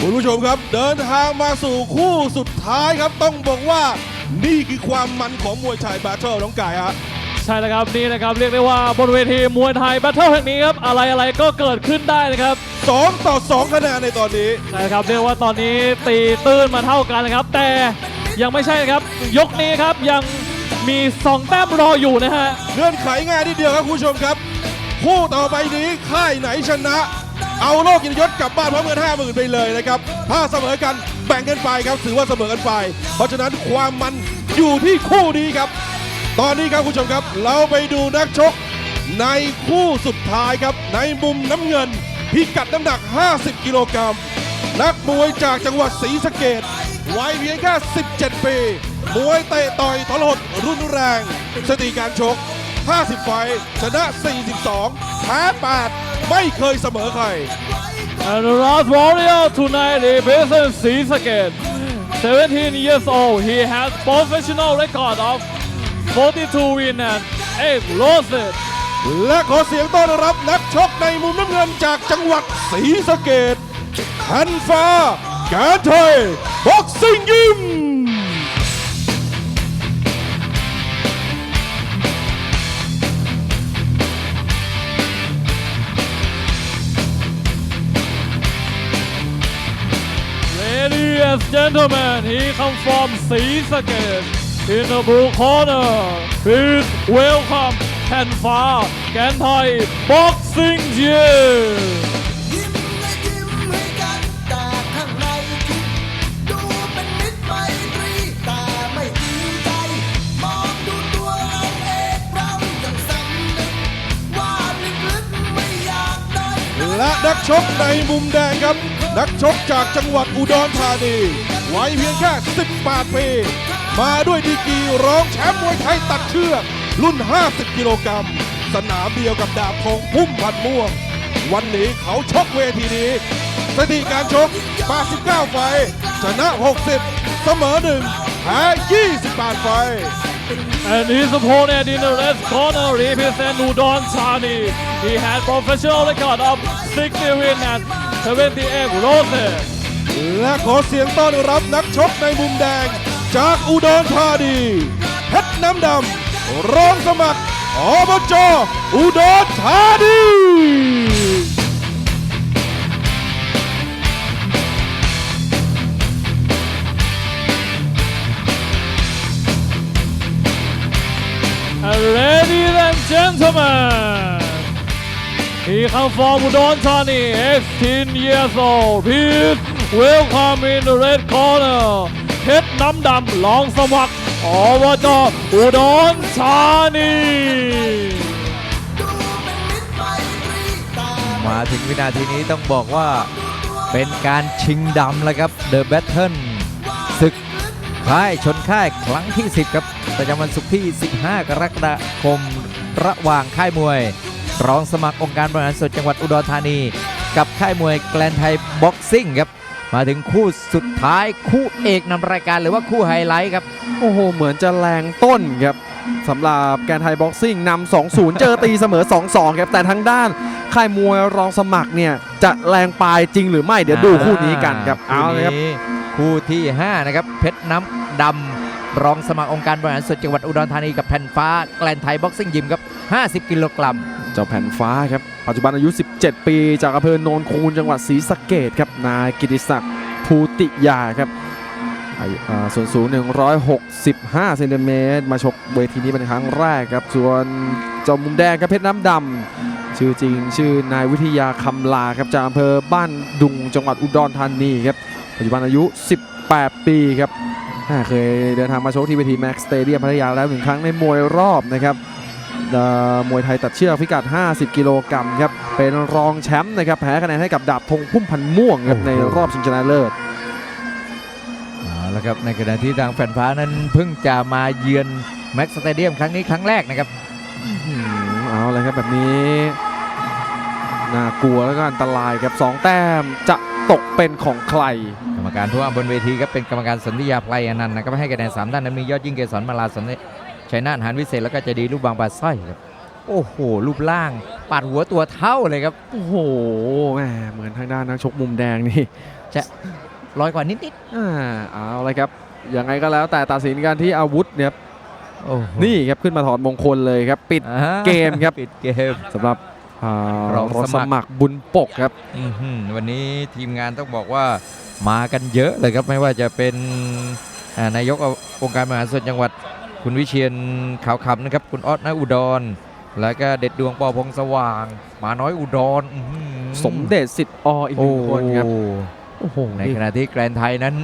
คุณผู้ชมครับเดินทางมาสู่คู่สุดท้ายครับ ต้องบอกว่านี่คือความมันของมวยชายบาเทิลน้องกายฮะใช่แล้วครับนี่นะครับเรียกได้ว่าบนเวทีมวยไทยแบทเทิลแห่งนี้ครับอะไรอะไรก็เกิดขึ้นได้นะครับสองต่อสองคะแนนในตอนนี้ใช่ครับเรียกว่าตอนนี้ตีตื้นมาเท่ากันนะครับ แต่ยังไม่ใช่ครับ ยกนี้ครับยังมีสองแต้มรออยู่นะฮะเงื่อนไขง่ายนิดเดียวครับคุณผู้ชมครับ คู่ต่อไปนี้ค่ายไหนชนะ เอาโลกยินยศกลับบ้านพร้อมเงินห้าหมื่นไปเลยนะครับ ถ้าเสมอกันแบ่งกันไปครับถือว่าเสมอกันไป เพราะฉะนั้นความมันอยู่ที่คู่นี้ครับ ตอนนี้ครับคุณผู้ชมครับ เราไปดูนักชกในคู่สุดท้ายครับ ในมุมน้ำเงิน พิกัดน้ำหนัก 50 กิโลกรัม นักมวยจากจังหวัดศรีสะเกดวัยเพียงแค่ 17 ปี มวยเตะต่อยทรหดรุนแรง สติการชก 50 ไฟท์ชนะ 42 แพ้ 8 ไม่เคยเสมอใคร And the last warrior tonight represents Sisaket. 17 years old, he has professional record of 42 wins and 8 losses. และขอเสียงต้อนรับนักชกในมุมน้ำเงินจากจังหวัดศรีสะเกดฮันฟ้า การไทยบ็อกซิ่งยิม and gentlemen, he comes from Sisaket. In the blue corner, please welcome Tanfa Gantai Boxing Gym. และนักชกในมุมแดงครับ นักชกจากจังหวัดอุดรธานีวัยเพียงแค่ 18 ปี มาด้วยดีกีร้องแชมป์มวยไทยตัดเชือกรุ่น 50 กิโลกรัม สนามเดียวกับดาบทองพุ่มพันม่วง วันนี้เขาชกเวทีนี้สถิติการชก 89 ไฟชนะ 60 เสมอ1แพ้28 ไฟ And his opponent in the red corner represents Udon Thani. He had professional record of 60 wins and 78 losses. และขอเสียงต้อนรับนักชกในมุมแดง จากอุดรธานีเพชรน้ำดำรองสมัครอบจอุดรธานี ladies and gentlemen, he comes from Udon Thani, 18 years old. Please welcome in the red corner, เพชรน้ำดำรองสมัครอบจอุดรธานี มาถึงวินาทีนี้ต้องบอกว่าเป็นการชิงดำแล้วครับ The Battle ศึก ค่ายชนค่ายครั้งที่ 10 ครับประจำวันศุกร์ที่ 15 กรกฎาคม ระหว่างค่ายมวย รองสมัครองค์การบริหารส่วนจังหวัดอุดรธานี กับค่ายมวยแกลนไทยบ็อกซิ่งครับมาถึงคู่สุดท้ายคู่เอกนำรายการหรือว่าคู่ไฮไลท์ครับ โอ้โห เหมือนจะแรงต้นครับสำหรับแกนไทยบ็อกซิ่งนำ 2-0 เจอตีเสมอ 2-2 ครับ แต่ทางด้านค่ายมวยรองสมัครเนี่ย จะแรงปลายจริงหรือไม่เดี๋ยวดูคู่นี้กันครับ เอาคู่เลยครับนี้ คู่ที่ 5 นะครับ เพชรน้ำดำรองสมัครองค์การบริหารส่วนจังหวัดอุดรธานีกับแผ่นฟ้าแกลนไทยบ็อกซิ่งยิมครับ 50 กิโลกรัม เจ้าแผ่นฟ้าครับ ปัจจุบันอายุ 17 ปี จากอำเภอโนนคูนจังหวัดศรีสะเกดครับ นายกิติศักดิ์ภูติยาครับอายุอ่าส่วนสูง 165 เซนติเมตร มาชกเวทีนี้เป็นครั้งแรกครับ ส่วนเจ้ามุมแดงครับเพชรน้ำดำ ชื่อจริงชื่อนายวิทยาคำลาครับ จากอำเภอบ้านดุงจังหวัดอุดรธานีครับ ปัจจุบันอายุ 18 ปีครับอ่าเคยเดินทางมาชกที่เวทีแม็กสเตเดียมพัทยาแล้วหนึ่งครั้งในมวยรอบนะครับเอ่อมวยไทยตัดเชือกพิกัด 50 กิโลกรัมครับ เป็นรองแชมป์นะครับ แพ้คะแนนให้กับดาบธงพุ่มพันธ์ม่วงครับในรอบชิงชนะเลิศเอาละครับในขณะที่ทางแผ่นฟ้านั้นเพิ่งจะมาเยือนแม็กซ์สเตเดียมครั้งนี้ครั้งแรกนะครับอืมเอาเลยครับแบบนี้ น่ากลัวแล้วก็อันตรายครับสองแต้มจะตกเป็นของใครก รรมการผู้ว่าบนเวทีครับเป็นกรรมการสันติยาไพรอนันต์นะครับให้คะแนนสามด้านนั้นมียอดยิ่งเกษรมาลาสันติชัยนาทหานวิเศษแล้วก็เจดีลูกบางปลาสร้อยครับโอ้โห รูปร่างปาดหัวตัวเท่าเลยครับ โอ้โหแหมเหมือนทางด้านนักชกมุมแดงนี่ จะร้อยกว่านิดอ่าเอาเลยครับยังไงก็แล้วแต่ตัดสินกันที่อาวุธเนี่ยครับๆโอ้โหนี่ครับขึ้นมาถอดมงคลเลยครับ ปิดอ่าเกมครับปิดเกมสำหรับ อ่ารองรสสมัครมัครบุญปกครับ อื้อหือวันนี้ทีมงานต้องบอกว่ามากันเยอะเลยครับไม่ว่าจะเป็นอ่านายกองค์การมหาส่วนจังหวัด คุณวิเชียนขาวคำนะครับ คุณออสนาอุดร แล้วก็เด็ดดวงปอพงสว่างหมาน้อยอุดรอื้อหือสมเด็จสิทธิ์ออีกหโอ้นึ่งคนครับโหโอ้โหในขณะที่แกรนด์ไทยนั้น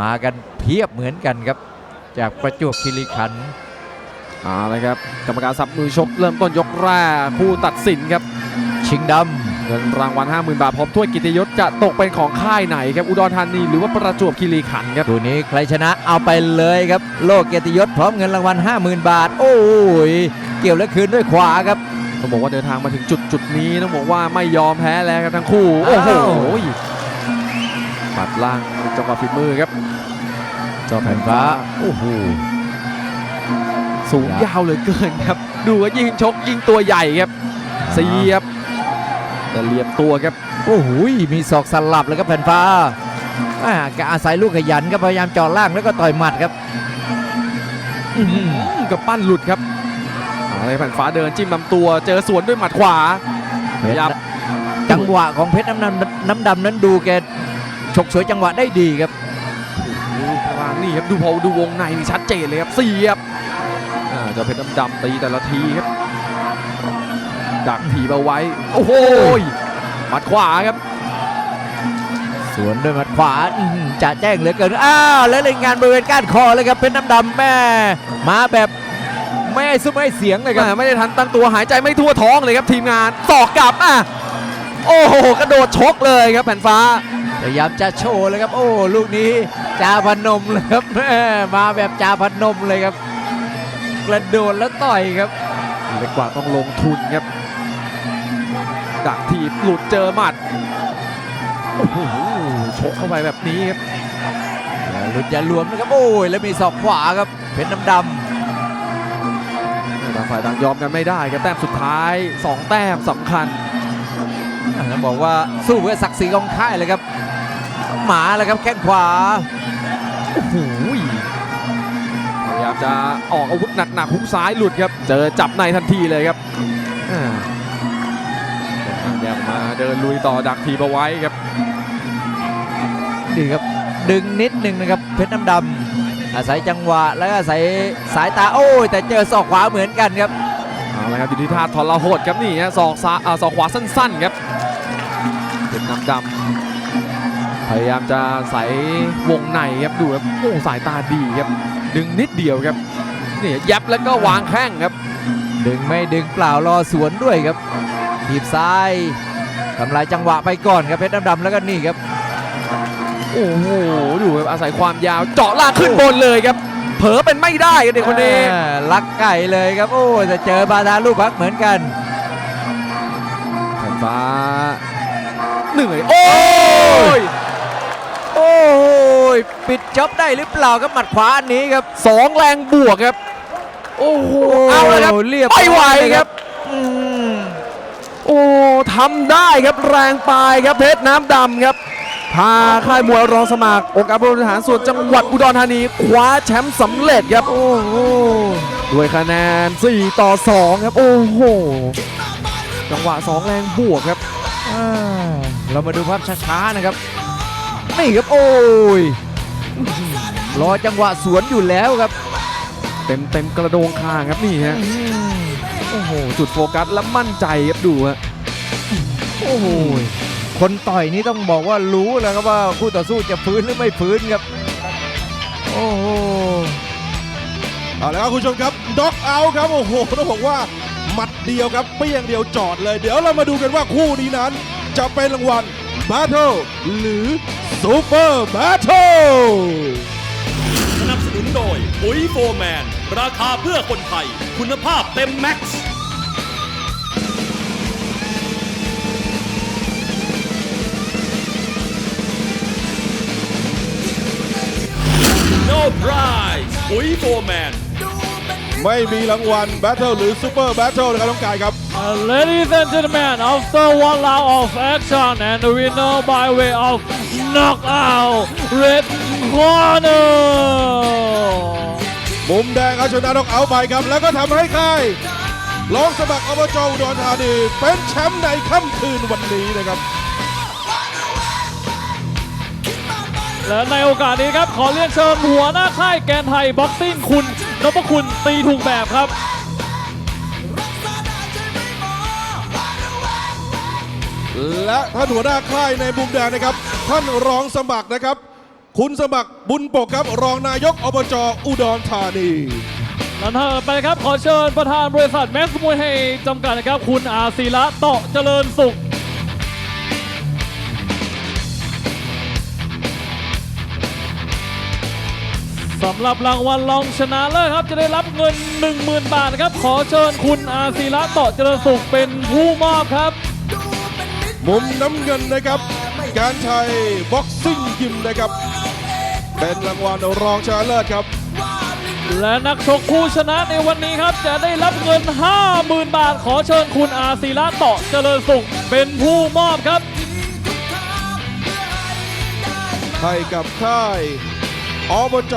มากันเพียบเหมือนกันครับ จากประจวบคีรีขันธ์ เอาเลยครับกรรมการสับมือชกเริ่มต้นยกแรกคู่ตัดสินครับ ชิงดเงินรางวัล50,000 บาทพร้อมถ้วยกิตยศจะตกเป็นของค่ายไหนครับอุดรธานีหรือว่าประจวบคีรีขันธ์ครับำคู่นี้ใครชนะเอาไปเลยครับ โลกเกียรติยศพร้อมเงินรางวัล50,000 บาท โอ้ยเกี่ยวและคืนด้วยขวาครับต้องบอกว่าเดินทางมาถึงจุดจุดนี้ต้องบอกว่าไม่ยอมแพ้แล้วครับทั้งคู่โอ้โหอ้าวปัดล่างจังหวะฝีมือครับเจ้าแผ่นฟ้าโอ้โห สูงยาวเหลือเกินครับ ดูว่ายิงชกยิงตัวใหญ่ครับเสียบแต่เหลียบตัวครับโอ้โหมีศอกสลับเลยครับแผ่นฟ้าอ่าแกอาศัยลูกขยันครับพยายามเจาะล่างแล้วก็ต่อยหมัดครับอื้อหืออืมกับปั้นหลุดครับอะไรแผ่นฟ้าเดินจิ้มลำตัว เจอสวนด้วยหมัดขวาพยายามจังหวะของเพชรน้ำดำน้ำดำนั้นดูแกฉกฉวยจังหวะได้ดีครับดูพลังนี่ครับดูพอดูวงในนี่ชัดเจนเลยครับเสียบอ่า เจ้าเพชรดำๆตีแต่ละทีครับ ดักถีบเอาไว้ โอ้โหหมัดขวาครับ สวนด้วยหมัดขวาอื้อหือจะแจ้งเหลือเกิน อ้าว แล้วเล่นงานบริเวณก้านคอเลยครับเป็นน้ำดำแม่ มาแบบไม่ให้ซุ้มไม่ให้เสียงเลยครับแม่ไม่ได้ทันตั้งตัวหายใจไม่ทั่วท้องเลยครับทีมงานสอกกลับอะโอ้โหกระโดดชกเลยครับแผ่นฟ้าพยายามจะโชว์เลยครับ โอ้ ลูกนี้จาพนมเลยครับแม่มาแบบจาพนมเลยครับ กระโดดแล้วต่อยครับเล็กกว่าต้องลงทุนครับ ดักทีบหลุดเจอหมัดโอ้โหชกเข้าไปแบบนี้ครับอย่าหลุดอย่าหลวมนะครับโอ้ยแล้วมีศอกขวาครับเพชรน้ำดำต่างฝ่ายต่างยอมกันไม่ได้ครับแต้มสุดท้าย 2 แต้มสำคัญอะต้องบอกว่าสู้เพื่อศักดิ์ศรีของค่ายเลยครับ หมาเลยครับแข้งขวาโอ้โหพยายามจะออกอาวุธหนักๆฮุกซ้ายหลุดครับ เจอจับในทันทีเลยครับอ่าแยกมาเดินลุยต่อดักทีบเอาไว้ครับนี่ครับดึงนิดหนึ่งนะครับเพชรน้ำดำอาศัยจังหวะแล้วก็อาศัยสายตาโอ้ยแต่เจอศอกขวาเหมือนกันครับเอาละครับอยู่ที่ท่าทรหดครับนี่ฮะศอกซ้ายอ่าศอกขวาสั้นๆครับเป็นน้ำดำพยายามจะใส่วงในครับดูครับโอ้สายตาดีครับ ดึงนิดเดียวครับนี่ยับแล้วก็วางแข้งครับ ดึงไม่ดึงเปล่ารอสวนด้วยครับทีบซ้ายทำลายจังหวะไปก่อนครับเพชรน้ำดำแล้วก็นี่ครับ โอ้โหดูครับอาศัยความยาวเจาะล่างขึ้นบนเลยครับ เผลอเป็นไม่ได้ครับเด็กคนนี้อ่าลักไก่เลยครับ โอ้ยแต่เจอบาดาลูกพักเหมือนกันแผ่นฟ้าเหนื่อยโอ้ยโอ้ ยปิดจ็อบได้หรือเปล่าครับหมัดขวาอันนี้ครับสองแรงบวกครับ โอ้โหเอาละครับเรียบไม่ไหวครับอืมโอ้ทำได้ครับแรงปลายครับเพชรน้ำดำครับพาค่ายมวยรองสมัคร องค์การบริหารส่วนจังหวัดอุดรธานีคว้าแชมป์สำเร็จครับ โอ้โหด้วยคะแนน 4 ต่อ 2 ครับ โอ้โห จังหวะ 2 แรงบวกครับอ่าเรามาดูภาพช้าๆนะครับ นี่ครับโอ้ยรอจังหวะสวนอยู่แล้วครับ เต็มเต็มกระโดงคางครับนี่ฮะโอ้โหจุดโฟกัสและมั่นใจครับดูฮะโอ้โหคนต่อยนี่ต้องบอกว่ารู้แล้วครับว่าคู่ต่อสู้จะฟื้นหรือไม่ฟื้นครับ โอ้โหเอาละครับคุณผู้ชมครับด็อกเอาครับโอ้โหต้องบอกว่าหมัดเดียวครับเปี้ยงเดียวจอดเลย เดี๋ยวเรามาดูกันว่าคู่นี้นั้น จะเป็นรางวัล Battle หรือ Super Battle สนับสนุนโดยปุ๋ยโฟร์แมน ราคาเพื่อคนไทย คุณภาพเต็มแม็กซ์ No prize ปุ๋ยโฟร์แมน ไม่มีรางวัล Battle หรือ Super Battle นะครับน้องกายครับ And ladies and gentlemen, after one round of action and the winner by way of knockout, red corner. มุมแดงเอาชนะนกเอาท์ไปครับ แล้วก็ทำให้ค่ายรองสมัครอบจอุดรธานีเป็นแชมป์ในค่ำคืนวันนี้นะครับ และในโอกาสนี้ครับ ขอเรียนเชิญหัวหน้าค่ายแกนไทยบ็อกซิ่งคุณ นพคุณตีถูกแบบครับ และท่านหัวหน้าค่ายในมุมแดงนะครับ ท่านรองสมัครนะครับ คุณสมัครบุญปกครับ รองนายกอบจอุดรธานีและถ้าไปครับขอเชิญประธานบริษัทแม็กซ์มวยไทยจำกัดนะครับ คุณอาศิระเตาะเจริญสุข สำหรับรางวัลรองชนะเลิศครับจะได้รับเงิน 10,000 บาทนะครับ ขอเชิญคุณอาศิระเตาะเจริญสุขเป็นผู้มอบครับ มุมน้ำเงินนะครับ การชัยบ็อกซิ่งยิมนะครับ เป็นรางวัลรองชนะเลิศครับ และนักชกผู้ชนะในวันนี้ครับ จะได้รับเงิน 50,000 บาท ขอเชิญคุณอาศิระเตาะเจริญสุขเป็นผู้มอบครับให้กับค่าย อบจ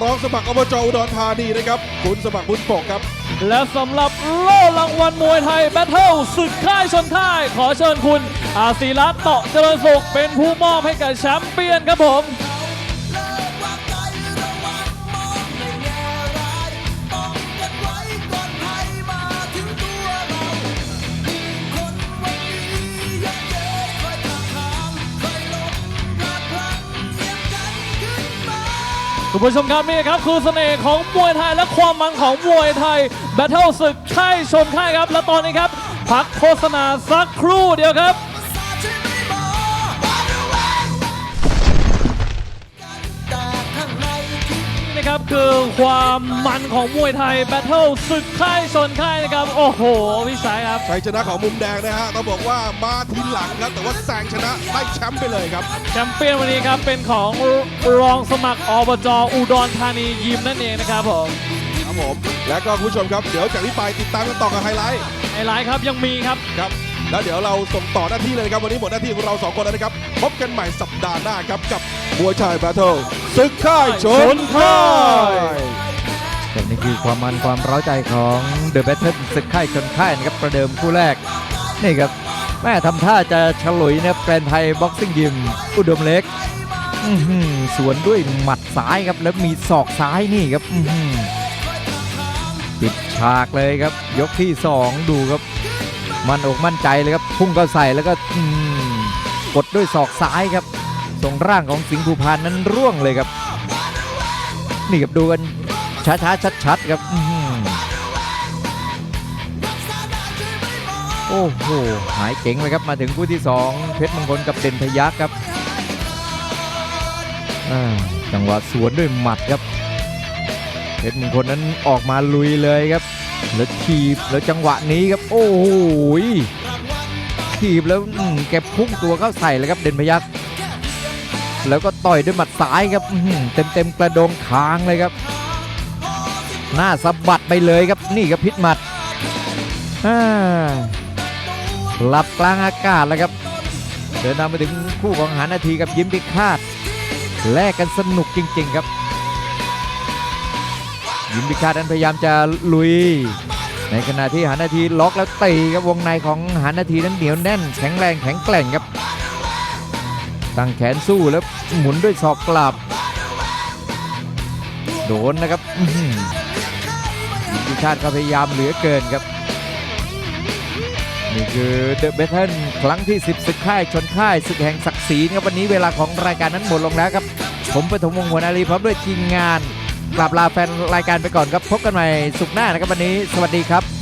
ร้องสมัครอบจอุดรธานีนะครับคุณสมัครบุญปกครับ และสำหรับโล่รางวัลมวยไทยแบทเทิลศึกค่ายชนค่าย ขอเชิญคุณอาศิระเตาะเจริญสุขเป็นผู้มอบให้กับแชมป์เปี้ยนครับผม คุณผู้ชมครับนี่ครับคือเสน่ห์ของมวยไทยและความมันของมวยไทยแบทเทิลศึกค่ายชนค่ายครับ และตอนนี้ครับ พักโฆษณาสักครู่เดียวครับ นี่นะครับคือความมันของมวยไทยแบทเทิลศึกค่ายชนค่ายนะครับ โอ้โหพี่สายครับชัยชนะของมุมแดงนะฮะต้องบอกว่ามาทีหลังครับแต่ว่าแซงชนะได้แชมป์ไปเลยครับแชมเปี้ยนวันนี้ครับเป็นของรองสมัครอบจอุดรธานียิมนั่นเองนะครับผมครับผมและก็คุณผู้ชมครับเดี๋ยวจากนี้ไปติดตามกันต่อกับไฮไลท์ไฮไลท์ครับยังมีครับครับแล้วเดี๋ยวเราส่งต่อหน้าที่เลยนะครับวันนี้หมดหน้าที่ของเราสองคนแล้วนะครับพบกันใหม่สัปดาห์หน้าครับกับ มวยชายแบทเทิลศึกค่ายชนค่ายครับนี่คือความมันความเร้าใจของเดอะแบทเทิลศึกค่ายชนค่ายนะครับประเดิมคู่แรก นี่ครับแม่ทำท่าจะฉลุยนะครับแกรนด์ไทยบ็อกซิ่งยิมอุดมเล็กอื้อหือสวนด้วยหมัดซ้ายครับ แล้วมีศอกซ้ายนี่ครับอื้อหือปิดฉากเลยครับ ยกที่ 2 ดูครับ มันอกมั่นใจเลยครับ พุ่งเข้าใส่แล้วก็อืมกดด้วยศอกซ้ายครับ ทรงร่างของสิงห์ภูพานนั้นร่วงเลยครับ นี่ครับดูกันช้าๆชัดๆครับโอ้โหหายเจ๋งเลยครับมาถึงคู่ที่ 2 เพชรมงคลกับเด่นพยักครับจังหวะสวนด้วยหมัดครับ เพชรมงคลนั้นออกมาลุยเลยครับ แล้วถีบแล้วจังหวะนี้ครับ โอ้โหถีบแล้วแกพุ่งตัวเข้าใส่เลยครับเด่นพยัก แล้วก็ต่อยด้วยหมัดซ้ายครับเต็มเต็มๆกระโดงคางเลยครับ หน้าสะบัดไปเลยครับนี่ครับพิษหมัดอ่าหลับกลางอากาศแล้วครับเดินทางมาถึงคู่ของหานาทีกับยิ้มพิฆาตแลกกันสนุกจริง ๆครับ ยิ้มพิฆาตนั้นพยายามจะลุย ในขณะที่หานาทีล็อกแล้วตีครับวงในของหานาทีนั้นเหนียวแน่น แข็งแรงแข็งแกร่งครับ ตั้งแขนสู้แล้วหมุนด้วยศอกกลับ โดนนะครับอื้อหือยิงพิชาติก็พยายามเหลือเกินครับ นี่คือเดอะเบทเทิลครั้งที่ 10ศึกค่ายชนค่ายศึกแห่งศักดิ์ศรีครับวันนี้เวลาของรายการนั้นหมดลงแล้วครับ ผมปฐมวงศ์หัวนาลีพร้อมด้วยทีมงานกลับลาแฟนรายการไปก่อนครับ พบกันใหม่สุขหน้านะครับวันนี้ สวัสดีครับ